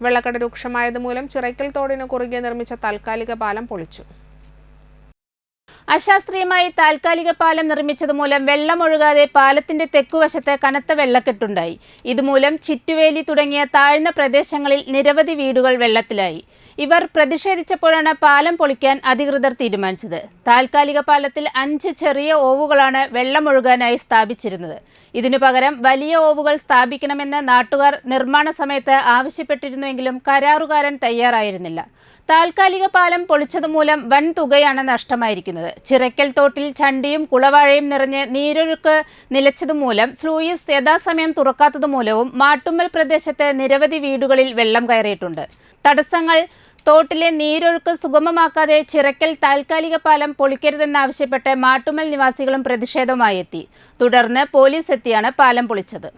വെള്ളക്കെട്ട് രൂക്ഷമായതുമൂലം ചിറയ്ക്കൽ തോടിന് കുറുകെ നിർമ്മിച്ച താൽക്കാലിക പാലം പൊളിച്ചു അശാസ്ത്രീയമായി താൽക്കാലിക പാലം നിർമ്മിച്ചതുമൂലം വെള്ളമൊഴുകാതെ പാലത്തിന്റെ തെക്കുവശത്ത് കനത്ത വെള്ളക്കെട്ടുണ്ടായി. ഇതുമൂലം ചിറ്റുവേലി തുടങ്ങിയ താഴ്ന്ന പ്രദേശങ്ങളിൽ നിരവധി വീടുകൾ വെള്ളത്തിലായി. ഇവർ പ്രതിഷേധിച്ചപ്പോഴാണ് പാലം പൊളിക്കാൻ അധികൃതർ തീരുമാനിച്ചത്. താൽക്കാലിക പാലത്തിൽ അഞ്ച് ചെറിയ ഓവുകളാണ് വെള്ളമൊഴുകാനായി സ്ഥാപിച്ചിരുന്നത്. ഇതിനു പകരം വലിയ ഓവുകൾ സ്ഥാപിക്കണമെന്ന് നാട്ടുകാർ നിർമ്മാണ സമയത്ത് ആവശ്യപ്പെട്ടിരുന്നുവെങ്കിലും കരാറുകാരൻ തയ്യാറായിരുന്നില്ല. താൽക്കാലിക പാലം പൊളിച്ചതുമൂലം വൻ തുകയാണ് നഷ്ടമായിരിക്കുന്നത്. ചിറയ്ക്കൽ തോട്ടിൽ ചണ്ടിയും കുളവാഴയും നിറഞ്ഞ് നീരൊഴുക്ക് നിലച്ചതുമൂലം സ്ലൂയിസ് യഥാസമയം തുറക്കാത്തതുമൂലവും മാട്ടുമ്മൽ പ്രദേശത്ത് നിരവധി വീടുകളിൽ വെള്ളം കയറിയിട്ടുണ്ട്. തടസ്സങ്ങൾ തോട്ടിലെ നീരൊഴുക്ക് സുഗമമാക്കാതെ ചിറയ്ക്കൽ താൽക്കാലിക പാലം പൊളിക്കരുതെന്നാവശ്യപ്പെട്ട് മാട്ടുമ്മൽ നിവാസികളും പ്രതിഷേധവുമായി എത്തി. തുടർന്ന് പോലീസ് എത്തിയാണ് പാലം പൊളിച്ചത്.